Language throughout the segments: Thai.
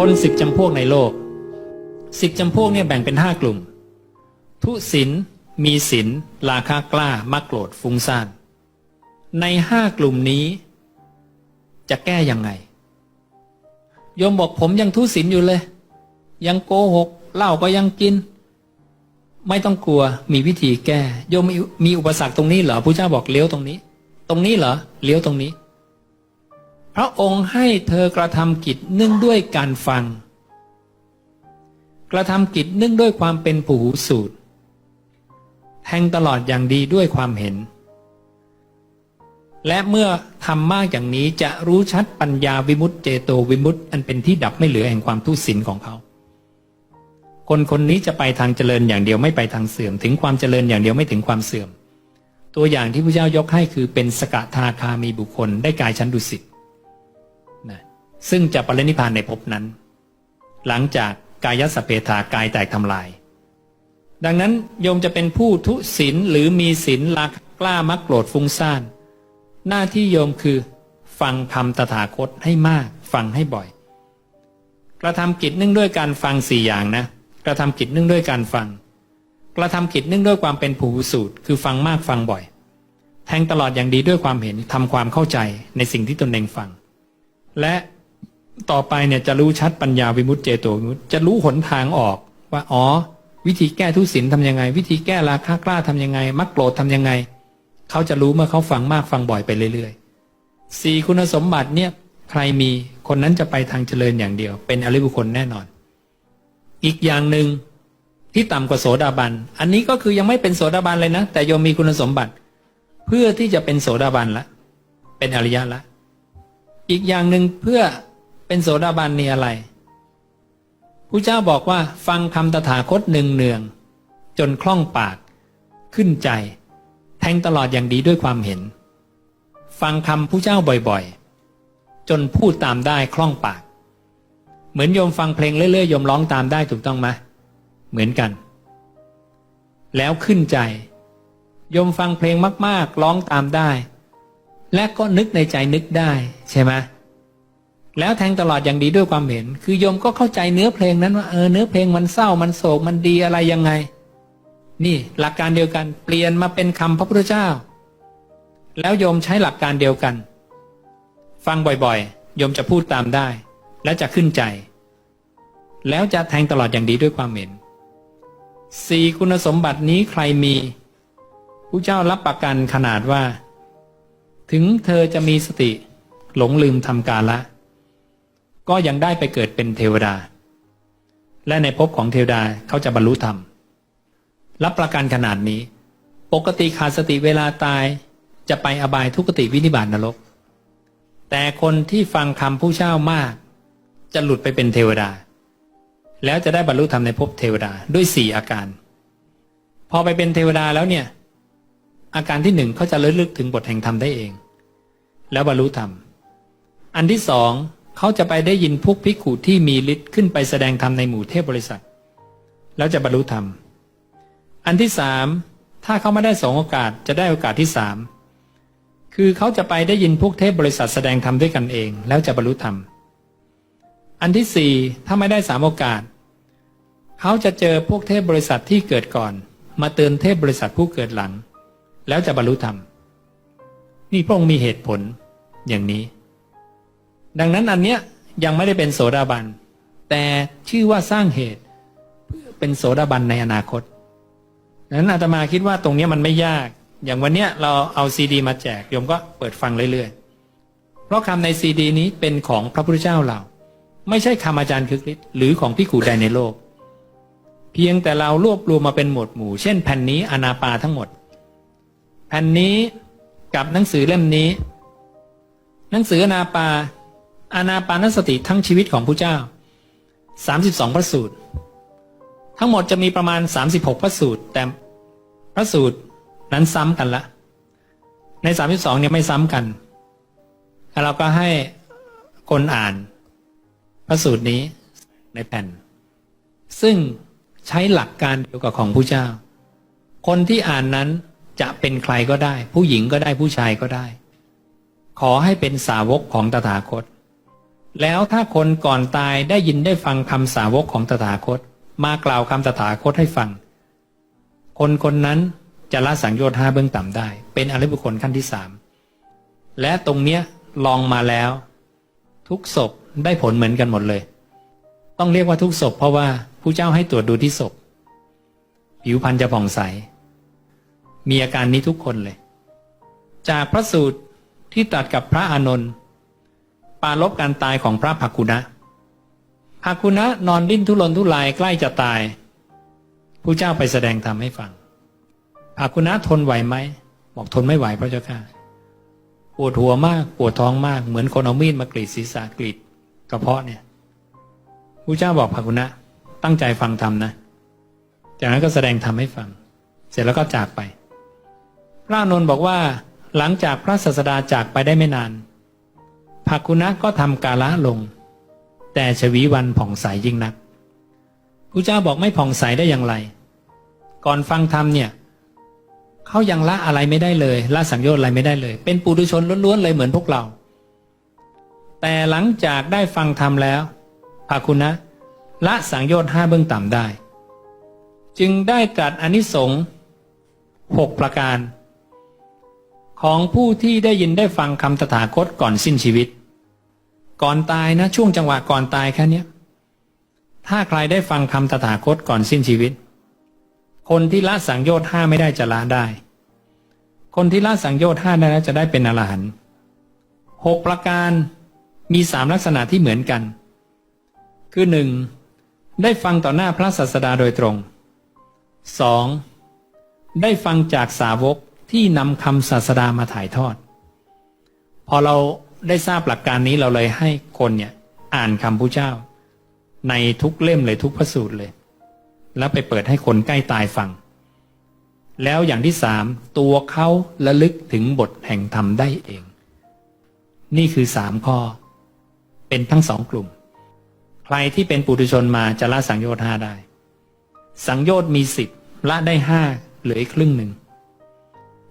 คนสิบจำพวกในโลกสิบจำพวกเนี่ยแบ่งเป็นห้ากลุ่ม ทุศินมีศินราคากล้ามักโกรธฟุ้งซ่าน ในห้ากลุ่มนี้ จะแก้ยังไงโยมบอกผมยังทุศินอยู่เลย ยังโกหกเหล้าก็ยังกิน ไม่ต้องกลัวมีวิธีแก้โยมมีมีอุปสรรคตรงนี้เหรอพระเจ้าบอกเลี้ยวตรงนี้ ตรงนี้เหรอเลี้ยวตรงนี้ พระองค์ให้เธอกระทำกิจเนื่องด้วยการฟัง กระทำกิจเนื่องด้วยความเป็นผู้หูสูตรแทงตลอดอย่างดีด้วยความเห็น และเมื่อทำมากอย่างนี้จะรู้ชัดปัญญาวิมุตติเจโตวิมุตติอันเป็นที่ดับไม่เหลือแห่งความทุศินของเขา คนคนนี้จะไปทางเจริญอย่างเดียวไม่ไปทางเสื่อม ถึงความเจริญอย่างเดียวไม่ถึงความเสื่อม ตัวอย่างที่พระเจ้ายกให้คือเป็นสกทาคามีบุคคลได้กายชั้นดุสิต ซึ่งจะปรินิพพานในภพนั้น หลังจากกายสเพทากายแตกทำลาย ดังนั้นโยมจะเป็นผู้ทุศีลหรือมีศีลลากกล้ามักโกรธฟุ้งซ่าน หน้าที่โยมคือฟังคำตถาคตให้มาก ฟังให้บ่อย กระทำกิจเนื่องด้วยการฟังสี่อย่างนะ กระทำกิจเนื่องด้วยการฟัง กระทำกิจเนื่องด้วยความเป็นผู้สูตร คือฟังมากฟังบ่อย แทงตลอดอย่างดีด้วยความเห็นทำความเข้าใจในสิ่งที่ตนเองฟัง และ ต่อไปเนี่ยจะรู้ชัดปัญญาวิมุตติเจโตวิมุตติจะรู้หนทางออกว่าอ๋อ วิธีแก้ทุศินทำยังไง วิธีแก้ราคะกล้าทำยังไง มักโกรธทำยังไง เขาจะรู้เมื่อเขาฟังมากฟังบ่อยไปเรื่อยๆสี่คุณสมบัติเนี่ยใครมีคนนั้นจะไปทางเจริญอย่างเดียว เป็นอริบุคคลแน่นอน อีกอย่างหนึ่งที่ต่ำกว่าโสดาบัน อันนี้ก็คือยังไม่เป็นโสดาบันเลยนะ แต่โยมมีคุณสมบัติ เพื่อที่จะเป็นโสดาบันละ เป็นอริยะละ อีกอย่างหนึ่งเพื่อ เป็นโสดาบันนี่อะไรผู้เจ้าบอกว่าฟังคำตถาคตหนึ่งเนืองจนคล่องปาก ขึ้นใจ แทงตลอดอย่างดีด้วยความเห็น ฟังคำผู้เจ้าบ่อยๆ จนพูดตามได้คล่องปาก เหมือนโยมฟังเพลงเรื่อยๆโยมร้องตามได้ถูกต้องไหมเหมือนกัน แล้วขึ้นใจโยมฟังเพลงมากๆ ร้องตามได้ และก็นึกในใจนึกได้ใช่ไหม แล้วแทงตลอดอย่างดีด้วยความเห็น คือโยมก็เข้าใจเนื้อเพลงนั้นว่าเออเนื้อเพลงมันเศร้ามันโศกมันดีอะไรยังไง นี่หลักการเดียวกันเปลี่ยนมาเป็นคำพระพุทธเจ้า แล้วโยมใช้หลักการเดียวกัน ฟังบ่อยๆโยมจะพูดตามได้ และจะขึ้นใจ แล้วจะแทงตลอดอย่างดีด้วยความเห็นสี่คุณสมบัตินี้ใครมีผู้เจ้ารับประกันขนาดว่า ถึงเธอจะมีสติ หลงลืมทำกาละ ก็ยังได้ไปเกิดเป็นเทวดา และในภพของเทวดาเขาจะบรรลุธรรม รับประกันขนาดนี้ ปกติขาดสติเวลาตายจะไปอบายทุกติวินิบาตนรก แต่คนที่ฟังคำผู้เช่ามาก จะหลุดไปเป็นเทวดา แล้วจะได้บรรลุธรรมในภพเทวดาด้วยสี่อาการ พอไปเป็นเทวดาแล้วเนี่ย อาการที่หนึ่งเขาจะระลึกถึงบทแห่งธรรมได้เอง แล้วบรรลุธรรม อันที่สอง เขาจะไปได้ยินพวกภิกขุที่มีฤทธิ์ขึ้นไปแสดงธรรมในหมู่เทพบริษัท แล้วจะบรรลุธรรม อันที่สามถ้าเขาไม่ได้สองโอกาสจะได้โอกาสที่สามคือเขาจะไปได้ยินพวกเทพบริษัทแสดงธรรมด้วยกันเอง แล้วจะบรรลุธรรม อันที่สี่ถ้าไม่ได้สามโอกาส เขาจะเจอพวกเทพบริษัทที่เกิดก่อน มาเตือนเทพบริษัทผู้เกิดหลัง แล้วจะบรรลุธรรม นี่พระองค์มีเหตุผลอย่างนี้ ดังนั้นอันเนี้ยยังไม่ได้เป็นโสดาบัน แต่ชื่อว่าสร้างเหตุเพื่อเป็นโสดาบันในอนาคตดังนั้นอาตมาคิดว่าตรงเนี้ยมันไม่ยาก อย่างวันเนี้ยเราเอาซีดี มาแจกโยมก็เปิดฟังเรื่อยๆ เพราะคำในซีดี นี้เป็นของพระพุทธเจ้าเรา ไม่ใช่คำอาจารย์คึกฤทธิ์หรือของพิขูใดในโลก เพียงแต่เรารวบรวมมาเป็นหมวดหมู่ เช่นแผ่นนี้อนาปาทั้งหมด แผ่นนี้กับหนังสือเล่มนี้ หนังสืออนาปา อานาปานสติทั้งชีวิตของผู้เจ้า 32 พระสูตร ทั้งหมดจะมีประมาณ 36 พระสูตร แต่พระสูตรนั้นซ้ำกันละ ใน 32 เนี่ยไม่ซ้ำกัน แล้วเราก็ให้คนอ่านพระสูตรนี้ในแผ่น ซึ่งใช้หลักการเดียวกับของผู้เจ้า คนที่อ่านนั้นจะเป็นใครก็ได้ ผู้หญิงก็ได้ผู้ชายก็ได้ ขอให้เป็นสาวกของตถาคต แล้วถ้าคนก่อนตายได้ยินได้ฟังคำสาวกของตถาคต มากล่าวคำตถาคตให้ฟัง คนคนนั้นจะละสังโยชน์ห้าเบื้องต่ำได้ เป็นอริบุคคลขั้นที่สามและตรงเนี้ยลองมาแล้ว ทุกศพได้ผลเหมือนกันหมดเลย ต้องเรียกว่าทุกศพเพราะว่าผู้เจ้าให้ตรวจดูที่ศพ ผิวพรรณจะผ่องใส มีอาการนี้ทุกคนเลย จากพระสูตรที่ตรัสกับพระอานนท์ ปารบการตายของพระภักกุณะภักกุณะนอนดิ้นทุรนทุรายใกล้จะตายผู้เจ้าไปแสดงธรรมให้ฟังภักกุณะทนไหวไหมบอกทนไม่ไหวพระเจ้าค่ะปวดหัวมากปวดท้องมากเหมือนคนเอามีดมากรีดศีรษะกรีดกระเพาะเนี่ยผู้เจ้าบอกภักกุณะตั้งใจฟังธรรมนะ จากนั้นก็แสดงธรรมให้ฟัง เสร็จแล้วก็จากไป พระนนท์บอกว่าหลังจากพระศาสดาจากไปได้ไม่นาน ภาคุณะก็ทำกาละลง แต่ชวีวันผ่องใสยิ่งนักพระเจ้าบอกไม่ผ่องใสได้อย่างไร ก่อนฟังธรรมเนี่ยเขายังละอะไรไม่ได้เลยละสังโยชน์อะไรไม่ได้เลย เป็นปุถุชนล้วนๆเลยเหมือนพวกเรา แต่หลังจากได้ฟังธรรมแล้วภาคุณะละสังโยชน์ห้าเบื้องต่ำได้ จึงได้ตรัสอนิสงส์หกประการ ของผู้ที่ได้ยินได้ฟังคำตถาคตก่อนสิ้นชีวิต ก่อนตายนะ ช่วงจังหวะก่อนตายแค่เนี้ยถ้าใครได้ฟังคำตถาคตก่อนสิ้นชีวิต คนที่ละสังโยชน์ห้าไม่ได้จะละได้ คนที่ละสังโยชน์ห้าได้แล้วจะได้เป็นอรหันต์หกประการมีสามลักษณะที่เหมือนกัน คือหนึ่งได้ฟังต่อหน้าพระศาสดาโดยตรง 2. ได้ฟังจากสาวกที่นำคำศาสดามาถ่ายทอด พอเรา ได้ทราบหลักการนี้เราเลยให้คนเนี่ยอ่านคำพุทธเจ้า ในทุกเล่มเลยทุกพระสูตรเลย แล้วไปเปิดให้คนใกล้ตายฟัง แล้วอย่างที่สามตัวเขาระลึกถึงบทแห่งธรรมได้เอง นี่คือสามข้อ เป็นทั้งสองกลุ่ม ใครที่เป็นปุถุชนมาจะละสังโยชน์ห้าได้ สังโยชน์มีสิบละได้ห้าเหลืออีกครึ่งหนึ่ง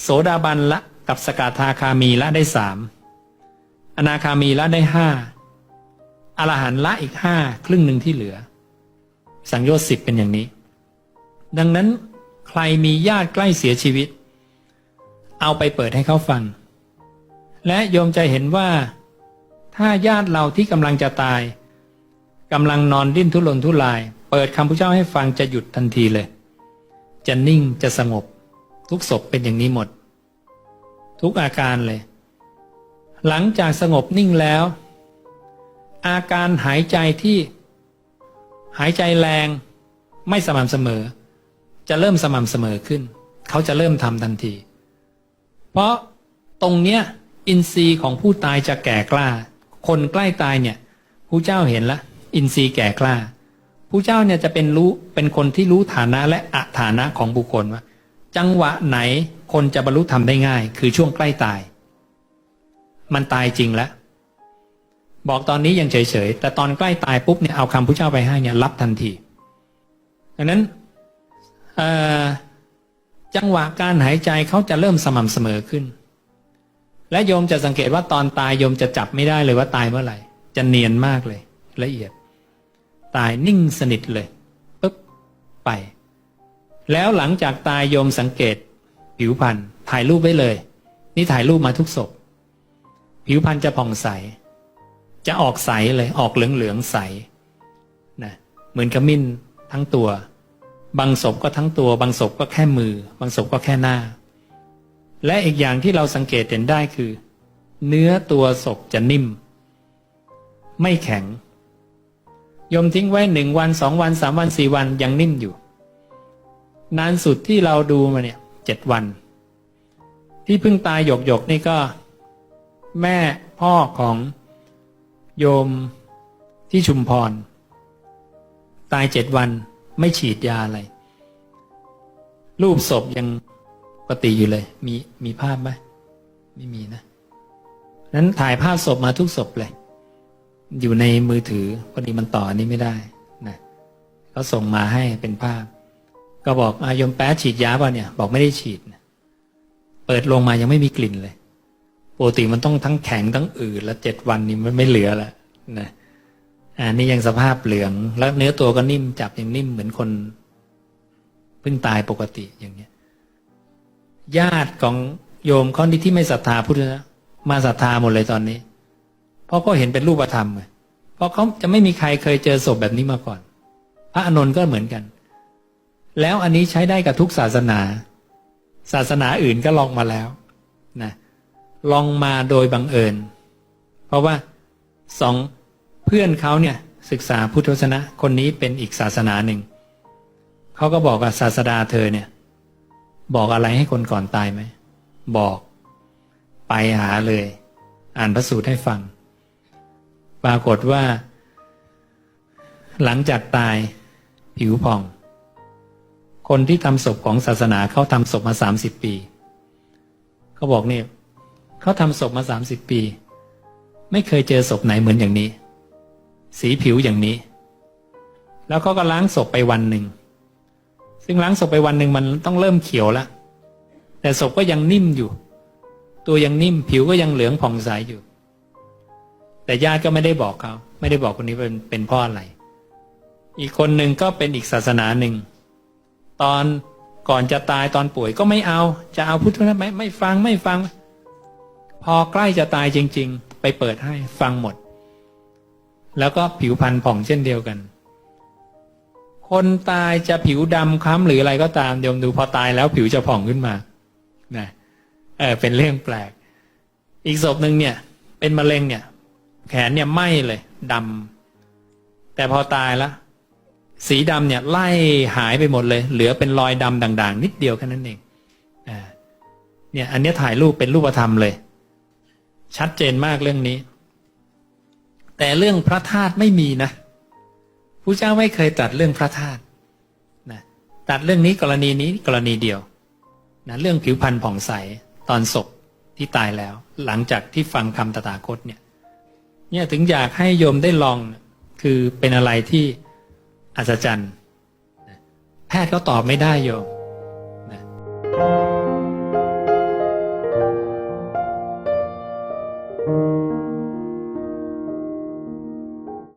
โสดาบันละกับสกทาคามีละได้สาม อนาคามีละได้ห้าอรหันละอีกห้าครึ่งหนึ่งที่เหลือ สังโยชน์สิบเป็นอย่างนี้ ดังนั้นใครมีญาติใกล้เสียชีวิต เอาไปเปิดให้เขาฟัง และโยมจะเห็นว่า ถ้าญาติเราที่กำลังจะตายกำลังนอนดิ้นทุรนทุราย เปิดคำพุทธเจ้าให้ฟังจะหยุดทันทีเลย จะนิ่งจะสงบ ทุกศพเป็นอย่างนี้หมด ทุกอาการเลย หลังจากสงบนิ่งแล้ว อาการหายใจที่หายใจแรงไม่สม่ำเสมอ จะเริ่มสม่ำเสมอขึ้น เขาจะเริ่มทำทันที เพราะตรงเนี้ยอินทรีย์ของผู้ตายจะแก่กล้า คนใกล้ตายเนี่ยผู้เจ้าเห็นละ อินทรีย์แก่กล้าผู้เจ้าเนี่ยจะเป็นรู้เป็นคนที่รู้ฐานะและอัฐานะของบุคคลว่า จังหวะไหนคนจะบรรลุธรรมได้ง่าย คือช่วงใกล้ตาย มันตายจริงแล้ว บอกตอนนี้ยังเฉยๆ แต่ตอนใกล้ตายปุ๊บเนี่ยเอาคำพุทธเจ้าไปให้เนี่ยรับทันทีดังนั้นจังหวะการหายใจเขาจะเริ่มสม่ำเสมอขึ้น และโยมจะสังเกตว่าตอนตายโยมจะจับไม่ได้เลยว่าตายเมื่อไหร่ จะเนียนมากเลย ละเอียด ตายนิ่งสนิทเลยปุ๊บไป แล้วหลังจากตายโยมสังเกตผิวพรรณถ่ายรูปไว้เลย นี่ถ่ายรูปมาทุกศพ ผิวพรรณจะผ่องใส จะออกใสเลยออกเหลืองๆใสนะเหมือนขมิ้นทั้งตัว บางศพก็ทั้งตัว บางศพก็แค่มือ บางศพก็แค่หน้า และอีกอย่างที่เราสังเกตเห็นได้คือ เนื้อตัวศพจะนิ่ม ไม่แข็งยมทิ้งไว้หนึ่งวันสองวันสามวันสี่วันยังนิ่มอยู่ นานสุดที่เราดูมาเนี่ยเจ็ดวัน ที่เพิ่งตายหยกหยกนี่ก็ แม่พ่อของโยมที่ชุมพร ตายเจ็ดวันไม่ฉีดยาอะไร รูปศพยังปกติอยู่เลย มีมีภาพไหมไม่มีนะ นั้นถ่ายภาพศพมาทุกศพเลย อยู่ในมือถือพอดีมันต่ออันนี้ไม่ได้นะเขาส่งมาให้เป็นภาพ ก็บอกอายมแป๊ฉีดยาป่ะเนี่ย บอกไม่ได้ฉีด เปิดลงมายังไม่มีกลิ่นเลย ปกติมันต้องทั้งแข็งทั้งอืดแล้วเจ็ดวันนี้มันไม่เหลือละนะอ่านี่ยังสภาพเหลือง แล้วเนื้อตัวก็นิ่มจับยังนิ่มเหมือนคนเพิ่งตายปกติอย่างเงี้ย ญาติของโยมเขาที่ไม่ศรัทธาพุทธนะมาศรัทธาหมดเลยตอนนี้ เพราะเขาเห็นเป็นรูปธรรมไงเพราะเขาจะไม่มีใครเคยเจอศพแบบนี้มาก่อน พระอานนท์ก็เหมือนกัน แล้วอันนี้ใช้ได้กับทุกศาสนา ศาสนาอื่นก็ลองมาแล้วนะ ลองมาโดยบังเอิญ เพราะว่าสองเพื่อนเขาเนี่ยศึกษาพุทธศาสนาคนนี้เป็นอีกศาสนาหนึ่งเขาก็บอกว่าศาสดาเธอเนี่ย บอกอะไรให้คนก่อนตายไหมบอก ไปหาเลย อ่านพระสูตรให้ฟัง ปรากฏว่า หลังจากตายผิวผ่อง คนที่ทำศพของศาสนาเขาทำศพมาสามสิบปีเขาบอกเนี่ย เขาทำศพมาสามสิบปี ไม่เคยเจอศพไหนเหมือนอย่างนี้ สีผิวอย่างนี้ แล้วเขาก็ล้างศพไปวันหนึ่ง ซึ่งล้างศพไปวันหนึ่งมันต้องเริ่มเขียวแล้วแต่ศพก็ยังนิ่มอยู่ ตัวยังนิ่มผิวก็ยังเหลืองผ่องใสอยู่ แต่ญาติก็ไม่ได้บอกเขาไม่ได้บอกคนนี้เป็นเป็นพ่ออะไร อีกคนหนึ่งก็เป็นอีกศาสนาหนึ่ง ตอนก่อนจะตายตอนป่วยก็ไม่เอา จะเอาพุทธนะไม่ไม่ฟังไม่ฟัง พอใกล้จะตายจริง ๆ ไปเปิดให้ฟังหมด แล้วก็ผิวพรรณผ่องเช่นเดียวกัน คนตายจะผิวดำคล้ำหรืออะไรก็ตามโยมดูพอตายแล้วผิวจะผ่องขึ้นมานะเออเป็นเรื่องแปลก อีกศพหนึ่งเนี่ย เป็นมะเร็งเนี่ย แขนเนี่ยไหม้เลยดำแต่พอตายแล้วสีดำเนี่ยไล่หายไปหมดเลย เหลือเป็นรอยดำด่าง ๆ นิดเดียวแค่นั้นเองอ่าเนี่ย อันนี้ถ่ายรูปเป็นรูปธรรมเลย ชัดเจนมากเรื่องนี้ แต่เรื่องพระธาตุไม่มีนะพระเจ้าไม่เคยตัดเรื่องพระธาตุนะตัดเรื่องนี้กรณีนี้กรณีเดียวนะเรื่องผิวพรรณผ่องใสตอนศพที่ตายแล้ว หลังจากที่ฟังคำตถาคตเนี่ยเนี่ยถึงอยากให้โยมได้ลองคือเป็นอะไรที่อัศจรรย์ แพทย์เขาตอบไม่ได้โยม